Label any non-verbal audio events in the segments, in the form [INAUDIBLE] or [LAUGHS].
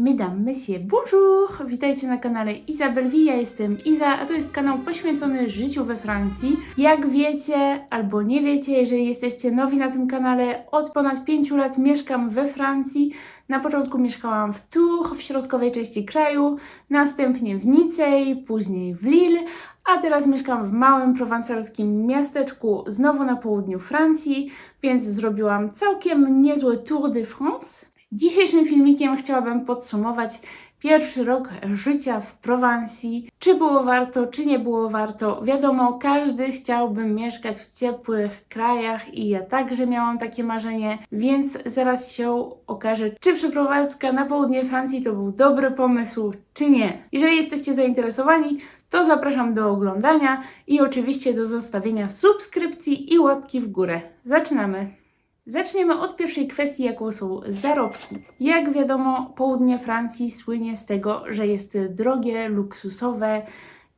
Mesdames, Messieurs, bonjour! Witajcie na kanale Izabel ja jestem Iza, a to jest kanał poświęcony życiu we Francji. Jak wiecie, albo nie wiecie, jeżeli jesteście nowi na tym kanale, od ponad 5 lat mieszkam we Francji. Na początku mieszkałam w Tours, w środkowej części kraju, następnie w Nicei, później w Lille, a teraz mieszkam w małym prowansalskim miasteczku, znowu na południu Francji, więc zrobiłam całkiem niezły Tour de France. Dzisiejszym filmikiem chciałabym podsumować pierwszy rok życia w Prowansji. Czy było warto, czy nie było warto? Wiadomo, każdy chciałby mieszkać w ciepłych krajach i ja także miałam takie marzenie, więc zaraz się okaże, czy przeprowadzka na południe Francji to był dobry pomysł, czy nie. Jeżeli jesteście zainteresowani, to zapraszam do oglądania i oczywiście do zostawienia subskrypcji i łapki w górę. Zaczynamy! Zaczniemy od pierwszej kwestii, jaką są zarobki. Jak wiadomo, południe Francji słynie z tego, że jest drogie, luksusowe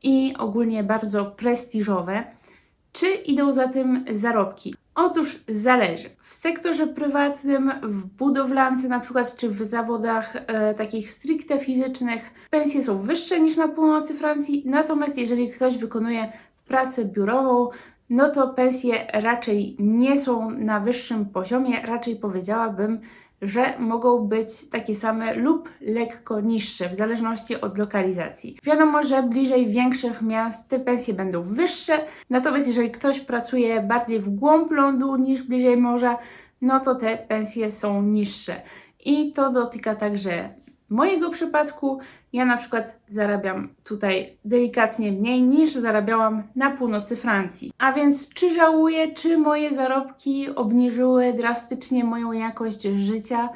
i ogólnie bardzo prestiżowe. Czy idą za tym zarobki? Otóż zależy. W sektorze prywatnym, w budowlance na przykład, czy w zawodach e, takich stricte fizycznych, pensje są wyższe niż na północy Francji, natomiast jeżeli ktoś wykonuje pracę biurową, no to pensje raczej nie są na wyższym poziomie, raczej powiedziałabym, że mogą być takie same lub lekko niższe, w zależności od lokalizacji. Wiadomo, że bliżej większych miast te pensje będą wyższe, natomiast jeżeli ktoś pracuje bardziej w głąb lądu niż bliżej morza, no to te pensje są niższe. I to dotyka także mojego przypadku. Ja na przykład zarabiam tutaj delikatnie mniej niż zarabiałam na północy Francji. A więc czy żałuję, czy moje zarobki obniżyły drastycznie moją jakość życia?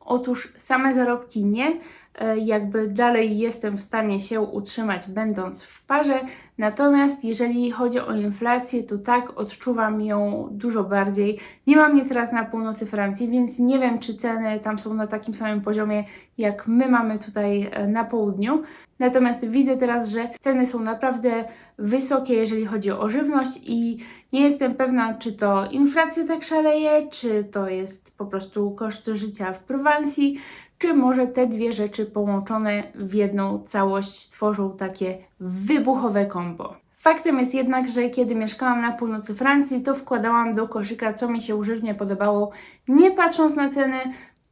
Otóż same zarobki nie. E, Jakby dalej jestem w stanie się utrzymać, będąc w parze. Natomiast jeżeli chodzi o inflację, to tak odczuwam ją dużo bardziej. Nie mam mnie teraz na północy Francji, więc nie wiem, czy ceny tam są na takim samym poziomie, jak my mamy tutaj e, na południu. Natomiast widzę teraz, że ceny są naprawdę wysokie, jeżeli chodzi o żywność, i nie jestem pewna, czy to inflacja tak szaleje, czy to jest po prostu koszt życia w Prowansji, czy może te dwie rzeczy połączone w jedną całość tworzą takie wybuchowe kombo. Faktem jest jednak, że kiedy mieszkałam na północy Francji, to wkładałam do koszyka, co mi się żywnie podobało, nie patrząc na ceny.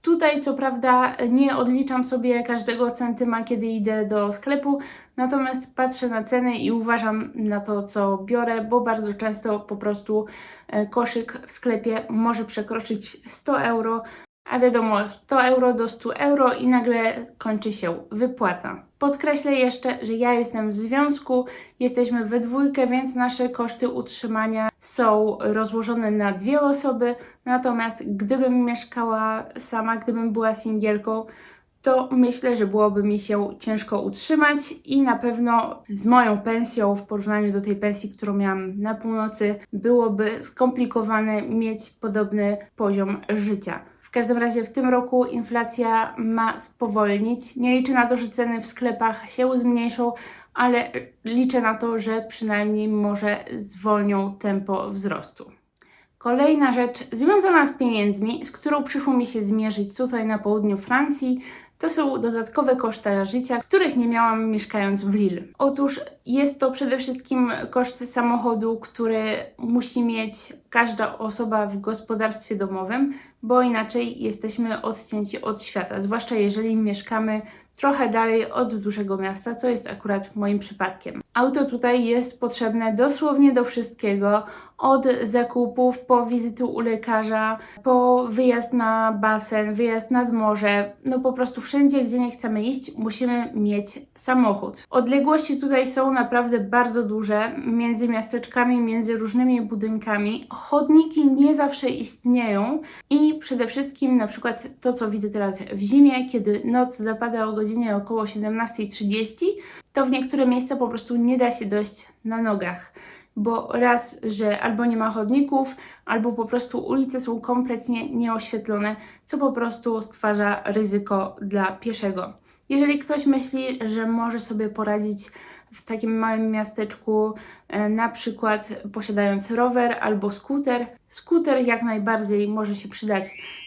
Tutaj, co prawda, nie odliczam sobie każdego centyma, kiedy idę do sklepu, natomiast patrzę na ceny i uważam na to, co biorę, bo bardzo często po prostu e, koszyk w sklepie może przekroczyć 100 euro, a wiadomo, 100 euro do 100 euro i nagle kończy się wypłata. Podkreślę jeszcze, że ja jestem w związku, jesteśmy we dwójkę, więc nasze koszty utrzymania są rozłożone na dwie osoby. Natomiast gdybym mieszkała sama, gdybym była singielką, to myślę, że byłoby mi się ciężko utrzymać i na pewno z moją pensją w porównaniu do tej pensji, którą miałam na północy, byłoby skomplikowane mieć podobny poziom życia. Każdym razie w tym roku inflacja ma spowolnić. Nie liczę na to, że ceny w sklepach się zmniejszą, ale liczę na to, że przynajmniej może zwolnią tempo wzrostu. Kolejna rzecz związana z pieniędzmi, z którą przyszło mi się zmierzyć tutaj na południu Francji, to są dodatkowe koszta życia, których nie miałam mieszkając w Lille. Otóż jest to przede wszystkim koszt samochodu, który musi mieć każda osoba w gospodarstwie domowym, bo inaczej jesteśmy odcięci od świata, zwłaszcza jeżeli mieszkamy trochę dalej od dużego miasta, co jest akurat moim przypadkiem. Auto tutaj jest potrzebne dosłownie do wszystkiego, od zakupów po wizyty u lekarza, po wyjazd na basen, wyjazd nad morze, no po prostu wszędzie, gdzie nie chcemy iść, musimy mieć samochód. Odległości tutaj są naprawdę bardzo duże między miasteczkami, między różnymi budynkami. Chodniki nie zawsze istnieją i przede wszystkim na przykład to, co widzę teraz w zimie, kiedy noc zapada o godzinie około 17.30, to w niektóre miejsca po prostu nie da się dojść na nogach bo raz, że albo nie ma chodników, albo po prostu ulice są kompletnie nieoświetlone, co po prostu stwarza ryzyko dla pieszego. Jeżeli ktoś myśli, że może sobie poradzić w takim małym miasteczku, e, na przykład posiadając rower albo skuter. Skuter jak najbardziej może się przydać,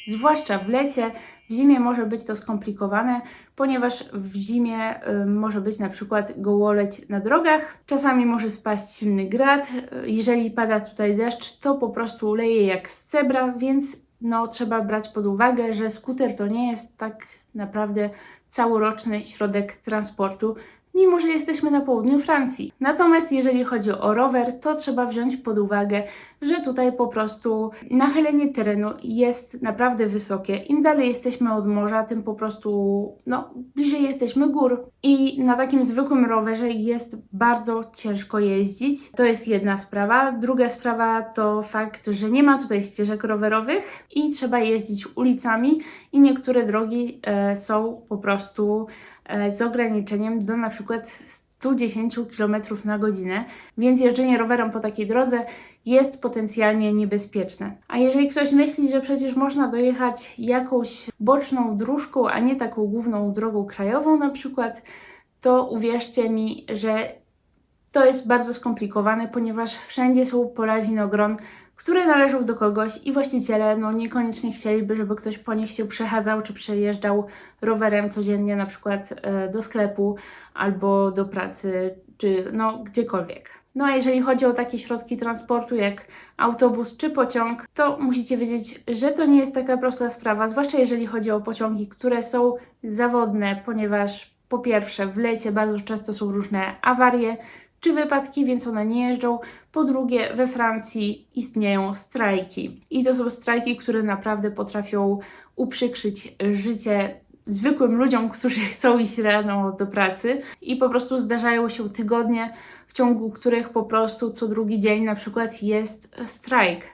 zwłaszcza w lecie. W zimie może być to skomplikowane, ponieważ w zimie y, może być na przykład gołoleć na drogach. Czasami może spaść silny grad. Y, Jeżeli pada tutaj deszcz, to po prostu leje jak z cebra, więc no, trzeba brać pod uwagę, że skuter to nie jest tak naprawdę całoroczny środek transportu, mimo że jesteśmy na południu Francji. Natomiast jeżeli chodzi o rower, to trzeba wziąć pod uwagę, że tutaj po prostu nachylenie terenu jest naprawdę wysokie. Im dalej jesteśmy od morza, tym po prostu no, bliżej jesteśmy gór. I na takim zwykłym rowerze jest bardzo ciężko jeździć. To jest jedna sprawa. Druga sprawa to fakt, że nie ma tutaj ścieżek rowerowych i trzeba jeździć ulicami i niektóre drogi e, są po prostu z ograniczeniem do na przykład 110 km na godzinę, więc jeżdżenie rowerem po takiej drodze jest potencjalnie niebezpieczne. A jeżeli ktoś myśli, że przecież można dojechać jakąś boczną dróżką, a nie taką główną drogą krajową na przykład, to uwierzcie mi, że to jest bardzo skomplikowane, ponieważ wszędzie są pola winogron, które należą do kogoś i właściciele no, niekoniecznie chcieliby, żeby ktoś po nich się przechadzał czy przejeżdżał rowerem codziennie na przykład e, do sklepu albo do pracy, czy no gdziekolwiek. No a jeżeli chodzi o takie środki transportu jak autobus czy pociąg, to musicie wiedzieć, że to nie jest taka prosta sprawa, zwłaszcza jeżeli chodzi o pociągi, które są zawodne, ponieważ po pierwsze w lecie bardzo często są różne awarie czy wypadki, więc one nie jeżdżą. Po drugie, we Francji istnieją strajki. I to są strajki, które naprawdę potrafią uprzykrzyć życie zwykłym ludziom, którzy [LAUGHS] chcą iść rano do pracy. I po prostu zdarzają się tygodnie, w ciągu których po prostu co drugi dzień na przykład jest strajk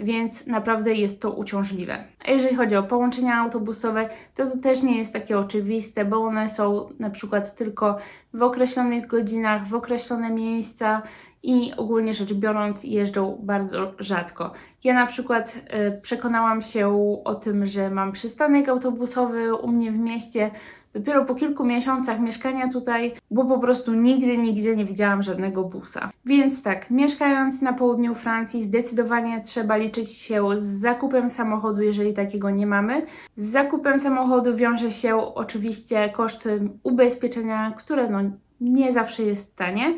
więc naprawdę jest to uciążliwe. A jeżeli chodzi o połączenia autobusowe, to, to też nie jest takie oczywiste, bo one są na przykład tylko w określonych godzinach, w określone miejsca i ogólnie rzecz biorąc jeżdżą bardzo rzadko. Ja na przykład y, przekonałam się o tym, że mam przystanek autobusowy u mnie w mieście dopiero po kilku miesiącach mieszkania tutaj, bo po prostu nigdy, nigdzie nie widziałam żadnego busa. Więc tak, mieszkając na południu Francji, zdecydowanie trzeba liczyć się z zakupem samochodu, jeżeli takiego nie mamy. Z zakupem samochodu wiąże się oczywiście koszt ubezpieczenia, które no nie zawsze jest tanie,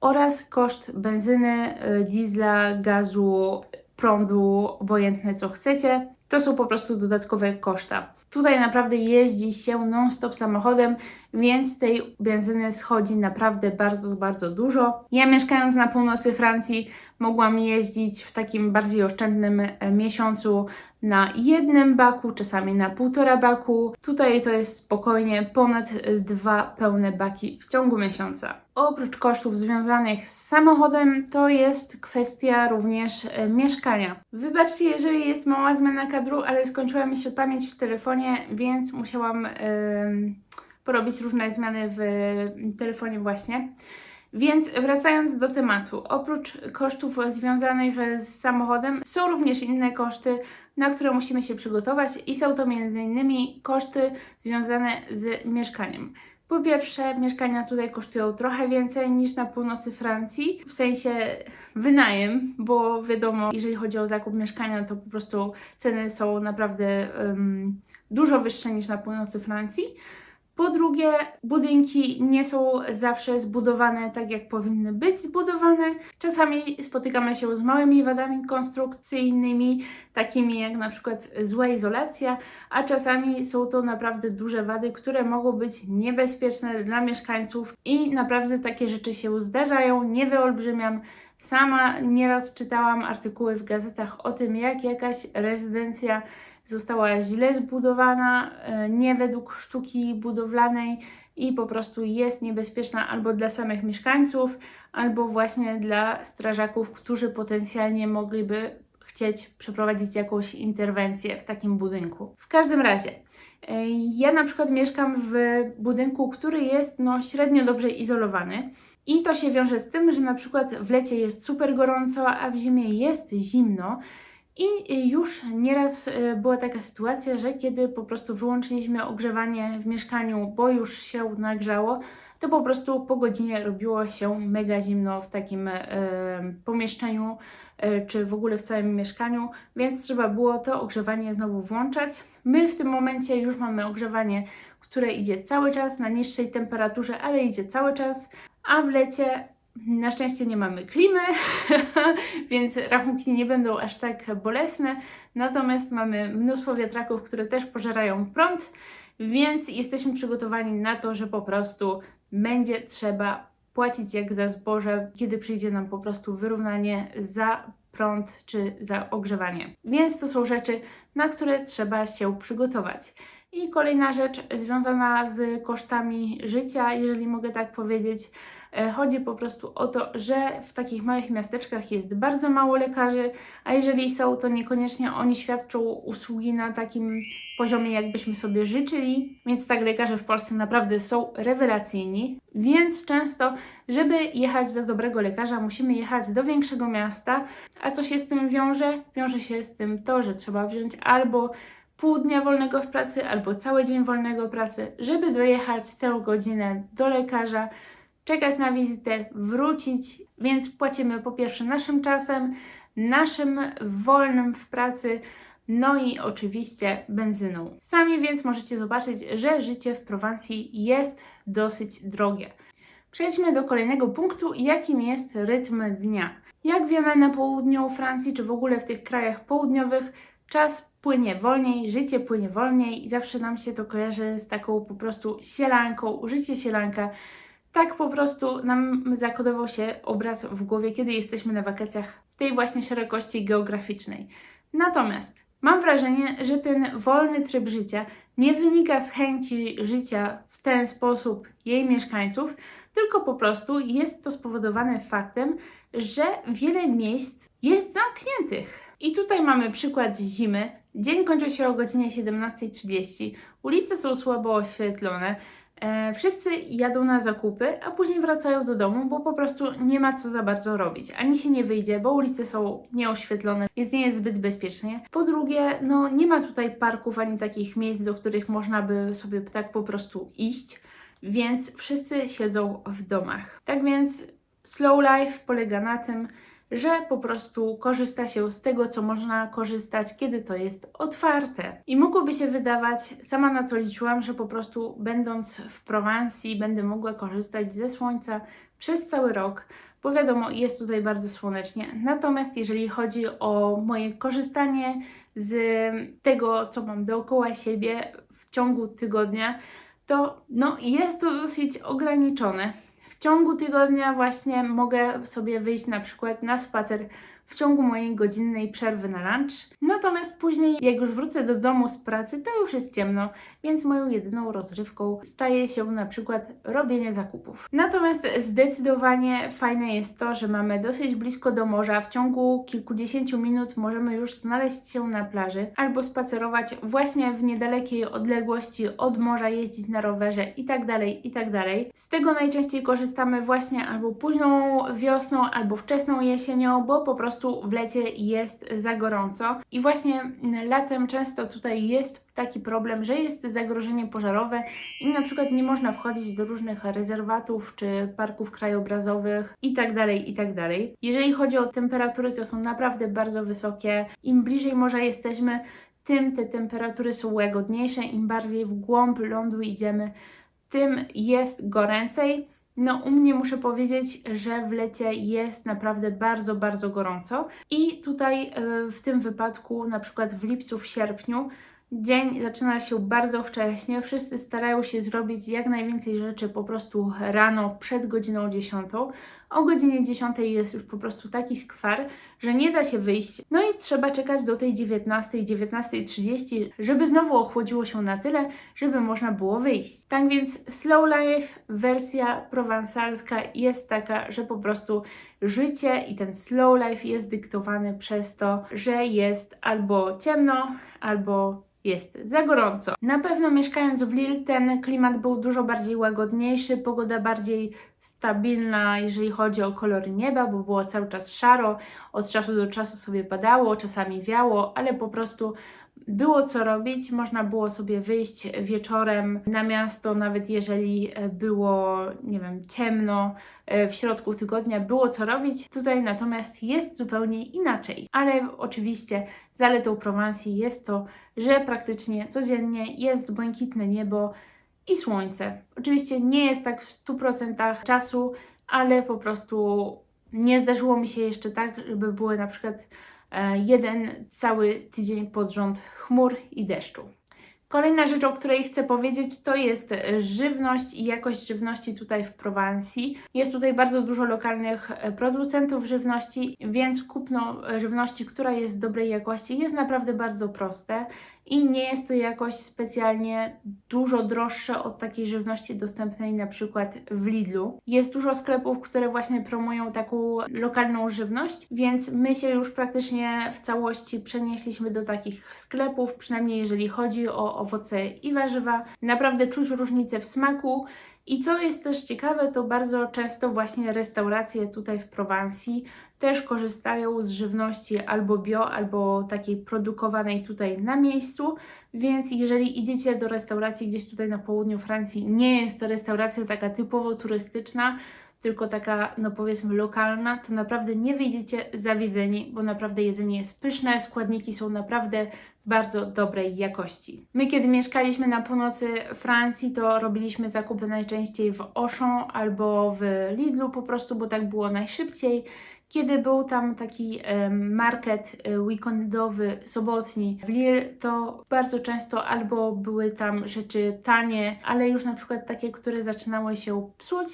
oraz koszt benzyny, y, diesla, gazu, prądu, obojętne co chcecie. To są po prostu dodatkowe koszta. Tutaj naprawdę jeździ się non-stop samochodem, więc tej benzyny schodzi naprawdę bardzo, bardzo dużo. Ja mieszkając na północy Francji mogłam jeździć w takim bardziej oszczędnym e, miesiącu na jednym baku, czasami na półtora baku. Tutaj to jest spokojnie ponad e, dwa pełne baki w ciągu miesiąca. Oprócz kosztów związanych z samochodem, to jest kwestia również e, mieszkania. Wybaczcie, jeżeli jest mała zmiana kadru, ale skończyła mi się pamięć w telefonie, więc musiałam yy, porobić różne zmiany w telefonie właśnie. Więc wracając do tematu, oprócz kosztów związanych z samochodem, są również inne koszty, na które musimy się przygotować i są to m.in. koszty związane z mieszkaniem. Po pierwsze, mieszkania tutaj kosztują trochę więcej niż na północy Francji, w sensie wynajem, bo wiadomo, jeżeli chodzi o zakup mieszkania, to po prostu ceny są naprawdę um, dużo wyższe niż na północy Francji. Po drugie, budynki nie są zawsze zbudowane tak, jak powinny być zbudowane. Czasami spotykamy się z małymi wadami konstrukcyjnymi, takimi jak na przykład zła izolacja, a czasami są to naprawdę duże wady, które mogą być niebezpieczne dla mieszkańców i naprawdę takie rzeczy się zdarzają. Nie wyolbrzymiam. Sama nieraz czytałam artykuły w gazetach o tym, jak jakaś rezydencja została źle zbudowana, e, nie według sztuki budowlanej i po prostu jest niebezpieczna albo dla samych mieszkańców, albo właśnie dla strażaków, którzy potencjalnie mogliby chcieć przeprowadzić jakąś interwencję w takim budynku. W każdym razie, e, ja na przykład mieszkam w budynku, który jest no, średnio dobrze izolowany. I to się wiąże z tym, że na przykład w lecie jest super gorąco, a w zimie jest zimno. I y, już nieraz y, była taka sytuacja, że kiedy po prostu wyłączyliśmy ogrzewanie w mieszkaniu, bo już się nagrzało, to po prostu po godzinie robiło się mega zimno w takim e, pomieszczeniu, e, czy w ogóle w całym mieszkaniu, więc trzeba było to ogrzewanie znowu włączać. My w tym momencie już mamy ogrzewanie, które idzie cały czas na niższej temperaturze, ale idzie cały czas, a w lecie na szczęście nie mamy klimy, [LAUGHS] więc rachunki nie będą aż tak bolesne. Natomiast mamy mnóstwo wiatraków, które też pożerają prąd, więc jesteśmy przygotowani na to, że po prostu będzie trzeba płacić jak za zboże, kiedy przyjdzie nam po prostu wyrównanie za prąd czy za ogrzewanie. Więc to są rzeczy, na które trzeba się przygotować. I kolejna rzecz związana z kosztami życia, jeżeli mogę tak powiedzieć, chodzi po prostu o to, że w takich małych miasteczkach jest bardzo mało lekarzy, a jeżeli są, to niekoniecznie oni świadczą usługi na takim poziomie, jakbyśmy sobie życzyli. Więc tak, lekarze w Polsce naprawdę są rewelacyjni, więc często, żeby jechać do dobrego lekarza, musimy jechać do większego miasta. A co się z tym wiąże? Wiąże się z tym to, że trzeba wziąć albo pół dnia wolnego w pracy albo cały dzień wolnego pracy, żeby dojechać tę godzinę do lekarza, czekać na wizytę, wrócić, więc płacimy po pierwsze naszym czasem, naszym wolnym w pracy, no i oczywiście benzyną. Sami więc możecie zobaczyć, że życie w Prowansji jest dosyć drogie. Przejdźmy do kolejnego punktu, jakim jest rytm dnia. Jak wiemy, na południu Francji, czy w ogóle w tych krajach południowych, czas płynie wolniej, życie płynie wolniej i zawsze nam się to kojarzy z taką po prostu sielanką, życie sielanka. Tak po prostu nam zakodował się obraz w głowie, kiedy jesteśmy na wakacjach w tej właśnie szerokości geograficznej. Natomiast mam wrażenie, że ten wolny tryb życia nie wynika z chęci życia w ten sposób jej mieszkańców, tylko po prostu jest to spowodowane faktem, że wiele miejsc jest zamkniętych. I tutaj mamy przykład zimy. Dzień kończy się o godzinie 17.30. Ulice są słabo oświetlone. E, wszyscy jadą na zakupy, a później wracają do domu, bo po prostu nie ma co za bardzo robić. Ani się nie wyjdzie, bo ulice są nieoświetlone, więc nie jest zbyt bezpiecznie. Po drugie, no nie ma tutaj parków ani takich miejsc, do których można by sobie tak po prostu iść, więc wszyscy siedzą w domach. Tak więc slow life polega na tym, że po prostu korzysta się z tego, co można korzystać, kiedy to jest otwarte. I mogłoby się wydawać, sama na to liczyłam, że po prostu będąc w Prowansji będę mogła korzystać ze słońca przez cały rok, bo wiadomo, jest tutaj bardzo słonecznie. Natomiast jeżeli chodzi o moje korzystanie z tego, co mam dookoła siebie w ciągu tygodnia, to no, jest to dosyć ograniczone. W ciągu tygodnia właśnie mogę sobie wyjść na przykład na spacer w ciągu mojej godzinnej przerwy na lunch. Natomiast później, jak już wrócę do domu z pracy, to już jest ciemno, więc moją jedyną rozrywką staje się na przykład robienie zakupów. Natomiast zdecydowanie fajne jest to, że mamy dosyć blisko do morza. W ciągu kilkudziesięciu minut możemy już znaleźć się na plaży albo spacerować właśnie w niedalekiej odległości od morza, jeździć na rowerze itd. itd. Z tego najczęściej korzystamy właśnie albo późną wiosną, albo wczesną jesienią, bo po prostu prostu w lecie jest za gorąco. I właśnie latem często tutaj jest taki problem, że jest zagrożenie pożarowe i na przykład nie można wchodzić do różnych rezerwatów czy parków krajobrazowych itd. tak itd. Tak Jeżeli chodzi o temperatury, to są naprawdę bardzo wysokie. Im bliżej morza jesteśmy, tym te temperatury są łagodniejsze, im bardziej w głąb lądu idziemy, tym jest goręcej. No, u mnie muszę powiedzieć, że w lecie jest naprawdę bardzo, bardzo gorąco. I tutaj e, w tym wypadku, na przykład w lipcu, w sierpniu, Dzień zaczyna się bardzo wcześnie. Wszyscy starają się zrobić jak najwięcej rzeczy po prostu rano przed godziną 10. O godzinie 10 jest już po prostu taki skwar, że nie da się wyjść. No i trzeba czekać do tej 19, 19.30, żeby znowu ochłodziło się na tyle, żeby można było wyjść. Tak więc slow life, wersja prowansalska jest taka, że po prostu życie i ten slow life jest dyktowany przez to, że jest albo ciemno, albo jest za gorąco. Na pewno mieszkając w Lille ten klimat był dużo bardziej łagodniejszy, pogoda bardziej stabilna, jeżeli chodzi o kolory nieba, bo było cały czas szaro, od czasu do czasu sobie padało, czasami wiało, ale po prostu było co robić, można było sobie wyjść wieczorem na miasto, nawet jeżeli e, było, nie wiem, ciemno e, w środku tygodnia, było co robić. Tutaj natomiast jest zupełnie inaczej. Ale oczywiście zaletą Prowansji jest to, że praktycznie codziennie jest błękitne niebo i słońce. Oczywiście nie jest tak w 100% czasu, ale po prostu nie zdarzyło mi się jeszcze tak, żeby były na przykład e, jeden cały tydzień pod rząd chmur i deszczu. Kolejna rzecz, o której chcę powiedzieć, to jest żywność i jakość żywności tutaj w Prowansji. Jest tutaj bardzo dużo lokalnych e, producentów żywności, więc kupno e, żywności, która jest dobrej jakości, jest naprawdę bardzo proste i nie jest to jakoś specjalnie dużo droższe od takiej żywności dostępnej na przykład w Lidlu. Jest dużo sklepów, które właśnie promują taką lokalną żywność, więc my się już praktycznie w całości przenieśliśmy do takich sklepów, przynajmniej jeżeli chodzi o owoce i warzywa. Naprawdę czuć różnicę w smaku. I co jest też ciekawe, to bardzo często właśnie restauracje tutaj w Prowansji też korzystają z żywności albo bio, albo takiej produkowanej tutaj na miejscu. Więc jeżeli idziecie do restauracji gdzieś tutaj na południu Francji, nie jest to restauracja taka typowo turystyczna, tylko taka, no powiedzmy, lokalna, to naprawdę nie wyjdziecie zawiedzeni, bo naprawdę jedzenie jest pyszne, składniki są naprawdę bardzo dobrej jakości. My, kiedy mieszkaliśmy na północy Francji, to robiliśmy zakupy najczęściej w Auchan albo w Lidlu po prostu, bo tak było najszybciej. Kiedy był tam taki market e, weekendowy, sobotni w Lille, to bardzo często albo były tam rzeczy tanie, ale już na przykład takie, które zaczynały się psuć,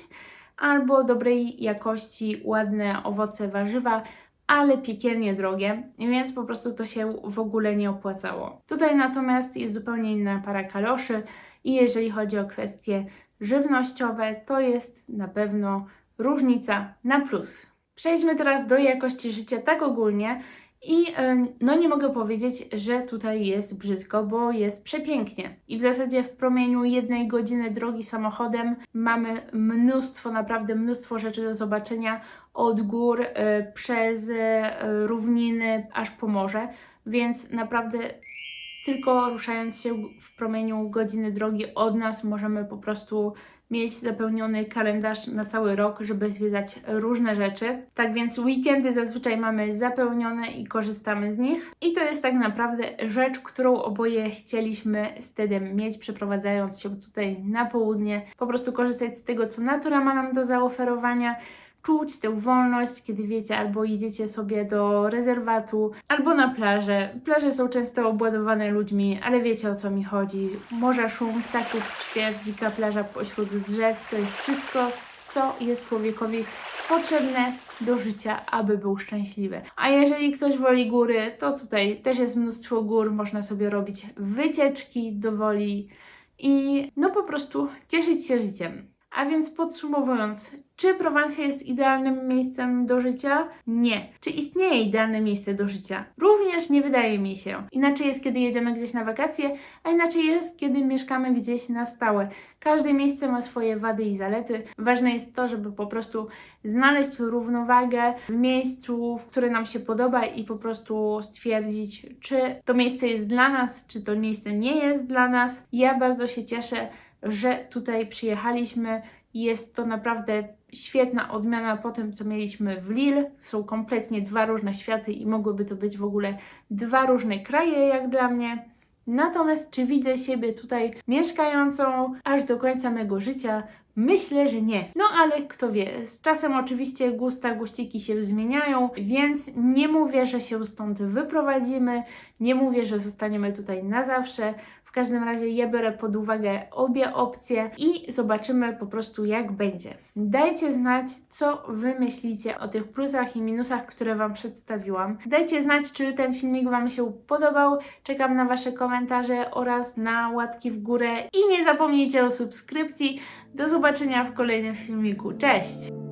albo dobrej jakości, ładne owoce, warzywa, ale piekielnie drogie, więc po prostu to się w ogóle nie opłacało. Tutaj natomiast jest zupełnie inna para kaloszy i jeżeli chodzi o kwestie żywnościowe, to jest na pewno różnica na plus. Przejdźmy teraz do jakości życia tak ogólnie. I e, no nie mogę powiedzieć, że tutaj jest brzydko, bo jest przepięknie. I w zasadzie w promieniu jednej godziny drogi samochodem mamy mnóstwo, naprawdę mnóstwo rzeczy do zobaczenia od gór e, przez e, równiny aż po morze, więc naprawdę tylko ruszając się w promieniu godziny drogi od nas możemy po prostu mieć zapełniony kalendarz na cały rok, żeby zwiedzać różne rzeczy. Tak więc weekendy zazwyczaj mamy zapełnione i korzystamy z nich. I to jest tak naprawdę rzecz, którą oboje chcieliśmy z Tedem mieć, przeprowadzając się tutaj na południe. Po prostu korzystać z tego, co natura ma nam do zaoferowania czuć tę wolność, kiedy wiecie, albo idziecie sobie do rezerwatu, albo na plażę. Plaże są często obładowane ludźmi, ale wiecie o co mi chodzi. Morza, szum, ptaków, śpiew, dzika plaża pośród drzew, to jest wszystko, co jest człowiekowi potrzebne do życia, aby był szczęśliwy. A jeżeli ktoś woli góry, to tutaj też jest mnóstwo gór, można sobie robić wycieczki do woli i no po prostu cieszyć się życiem. A więc podsumowując, czy Prowansja jest idealnym miejscem do życia? Nie. Czy istnieje idealne miejsce do życia? Również nie wydaje mi się. Inaczej jest, kiedy jedziemy gdzieś na wakacje, a inaczej jest, kiedy mieszkamy gdzieś na stałe. Każde miejsce ma swoje wady i zalety. Ważne jest to, żeby po prostu znaleźć równowagę w miejscu, w które nam się podoba i po prostu stwierdzić, czy to miejsce jest dla nas, czy to miejsce nie jest dla nas. Ja bardzo się cieszę, że tutaj przyjechaliśmy. Jest to naprawdę świetna odmiana po tym, co mieliśmy w Lille. Są kompletnie dwa różne światy i mogłyby to być w ogóle dwa różne kraje, jak dla mnie. Natomiast czy widzę siebie tutaj mieszkającą aż do końca mego życia? Myślę, że nie. No ale kto wie, z czasem oczywiście gusta, guściki się zmieniają, więc nie mówię, że się stąd wyprowadzimy, nie mówię, że zostaniemy tutaj na zawsze. Każdym razie ja biorę pod uwagę obie opcje i zobaczymy po prostu jak będzie. Dajcie znać, co Wy myślicie o tych plusach i minusach, które Wam przedstawiłam. Dajcie znać, czy ten filmik Wam się podobał. Czekam na Wasze komentarze oraz na łapki w górę i nie zapomnijcie o subskrypcji. Do zobaczenia w kolejnym filmiku. Cześć!